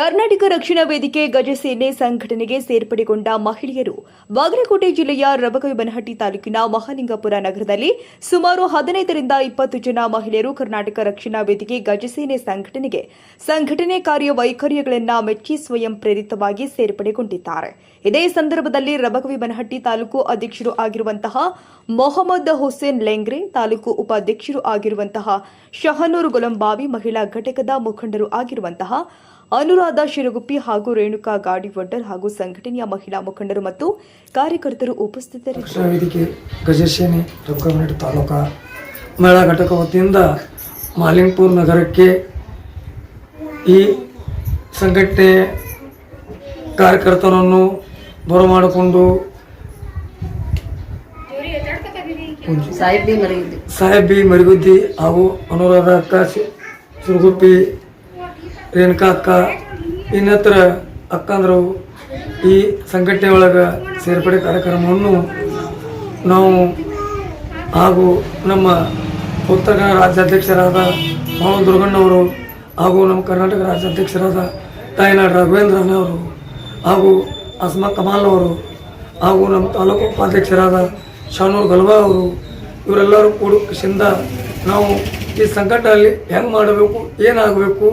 ಕರ್ನಾಟಕ ರಕ್ಷಣಾ ವೇದಿಕೆ ಗಜಸೇನೆ ಸಂಘಟನೆಗೆ ಸೇರ್ಪಡೆಗೊಂಡ ಮಹಿಳೆಯರು ಬಾಗಲಕೋಟೆ ಜಿಲ್ಲೆಯ ರಬಕವಿ ಬನಹಟ್ಟಿ ತಾಲೂಕಿನ ಮಹಾಲಿಂಗಪುರ ನಗರದಲ್ಲಿ ಸುಮಾರು ಹದಿನೈದರಿಂದ ಇಪ್ಪತ್ತು ಜನ ಮಹಿಳೆಯರು ಕರ್ನಾಟಕ ರಕ್ಷಣಾ ವೇದಿಕೆ ಗಜಸೇನೆ ಸಂಘಟನೆಗೆ ಸಂಘಟನೆ ಕಾರ್ಯ ವೈಖರಿಗಳನ್ನು ಮೆಚ್ಚಿ ಸ್ವಯಂ ಪ್ರೇರಿತವಾಗಿ ಸೇರ್ಪಡೆಗೊಂಡಿದ್ದಾರೆ. ಇದೇ ಸಂದರ್ಭದಲ್ಲಿ ರಬಕವಿ ಬನಹಟ್ಟಿ ತಾಲೂಕು ಅಧ್ಯಕ್ಷರು ಆಗಿರುವಂತಹ ಮೊಹಮ್ಮದ್ ಹುಸೇನ್ ಲೆಂಗ್ರೆ, ತಾಲೂಕು ಉಪಾಧ್ಯಕ್ಷರು ಆಗಿರುವಂತಹ ಶಹನೂರು ಗುಲಂಬಾವಿ ಮಹಿಳಾ ಘಟಕದ ಮುಖಂಡರು ಆಗಿರುವಂತಹ ಅನುರಾಧ ಶಿರಗುಪ್ಪಿ ಹಾಗೂ ರೇಣುಕಾ ಗಾಡಿ ಗಾಡಿವಡ್ಡರ್ ಹಾಗೂ ಸಂಘಟನೆಯ ಮಹಿಳಾ ಮುಖಂಡರು ಮತ್ತು ಕಾರ್ಯಕರ್ತರು ಉಪಸ್ಥಿತರಿದ್ದರು. ವೇದಿಕೆ ರಘುಕವನಹಳ್ಳಿ ತಾಲೂಕಾ ಮಹಿಳಾ ಘಟಕ ವತಿಯಿಂದ ಮಾಲಿಂಗ್ಪುರ್ ನಗರಕ್ಕೆ ಈ ಸಂಘಟನೆ ಕಾರ್ಯಕರ್ತರನ್ನು ಬರಮಾಡಿಕೊಂಡು ಮಾಡಿಕೊಂಡು ಸಾಹೇಬ್ ಬಿ ಮರಿಗುದ್ದಿ ಹಾಗೂ ಅನುರಾಧ ಅಕ್ಕ ಸಿರುಗುಪ್ಪಿ ರೇಣುಕಾ ಅಕ್ಕ ಇನ್ನಿತರ ಅಕ್ಕಂದ್ರು ಈ ಸಂಘಟನೆ ಒಳಗೆ ಸೇರ್ಪಡೆ ಕಾರ್ಯಕ್ರಮವನ್ನು ನಾವು ಹಾಗೂ ನಮ್ಮ ಉತ್ತರ ಕನ್ನಡ ರಾಜ್ಯಾಧ್ಯಕ್ಷರಾದ ಮಾವು ದುರ್ಗಣ್ಣವರು ಹಾಗೂ ನಮ್ಮ ಕರ್ನಾಟಕ ರಾಜ್ಯಾಧ್ಯಕ್ಷರಾದ ತಾಯಿನಾಡು ರಾಘವೇಂದ್ರನವರು ಹಾಗೂ ಅಸ್ಮಾ ಕಮಾಲ್ ಅವರು ಹಾಗೂ ನಮ್ಮ ತಾಲೂಕು ಉಪಾಧ್ಯಕ್ಷರಾದ ಶಾನೂರ್ ಗಲ್ವಾ ಅವರು, ಇವರೆಲ್ಲರೂ ಕೂಡಿಸಿಂದ ನಾವು ಈ ಸಂಕಟದಲ್ಲಿ ಹೆಂಗೆ ಮಾಡಬೇಕು, ಏನಾಗಬೇಕು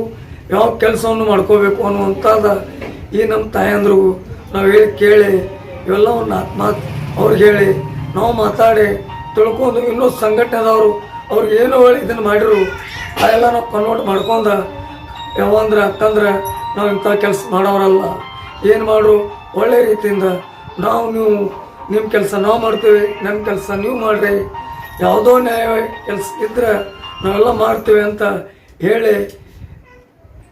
ಯಾವ ಕೆಲಸವನ್ನು ಮಾಡ್ಕೋಬೇಕು ಅನ್ನುವಂಥದ್ದು ಈ ನಮ್ಮ ತಾಯಂದ್ರಿಗೂ ನಾವು ಹೇಳಿ ಕೇಳಿ, ಇವೆಲ್ಲವನ್ನು ಆತ್ಮಹತ್ಯೆ ಅವ್ರಿಗೆ ಹೇಳಿ, ನಾವು ಮಾತಾಡಿ ತಿಳ್ಕೊಂಡು ಇನ್ನೂ ಸಂಘಟನೆದವರು ಅವ್ರಿಗೆ ಏನು ಹೇಳಿ ಇದನ್ನು ಮಾಡಿರು ಎಲ್ಲ ನಾವು ಕನ್ವರ್ಟ್ ಮಾಡ್ಕೊಂಡ, ಯಾವಂದ್ರೆ ಅಂತಂದ್ರೆ ನಾವು ಇಂಥ ಕೆಲಸ ಮಾಡೋರಲ್ಲ. ಏನು ಮಾಡ್ರು? ಒಳ್ಳೆ ರೀತಿಯಿಂದ ನಾವು ನೀವು ನಿಮ್ಮ ಕೆಲಸ ನಾವು ಮಾಡ್ತೀವಿ ನಮ್ಮ ಕೆಲಸ ನೀವು ಮಾಡಿರಿ, ಯಾವುದೋ ನ್ಯಾಯ ಕೆಲಸ ಇದ್ರೆ ನಾವೆಲ್ಲ ಮಾಡ್ತೀವಿ ಅಂತ ಹೇಳಿ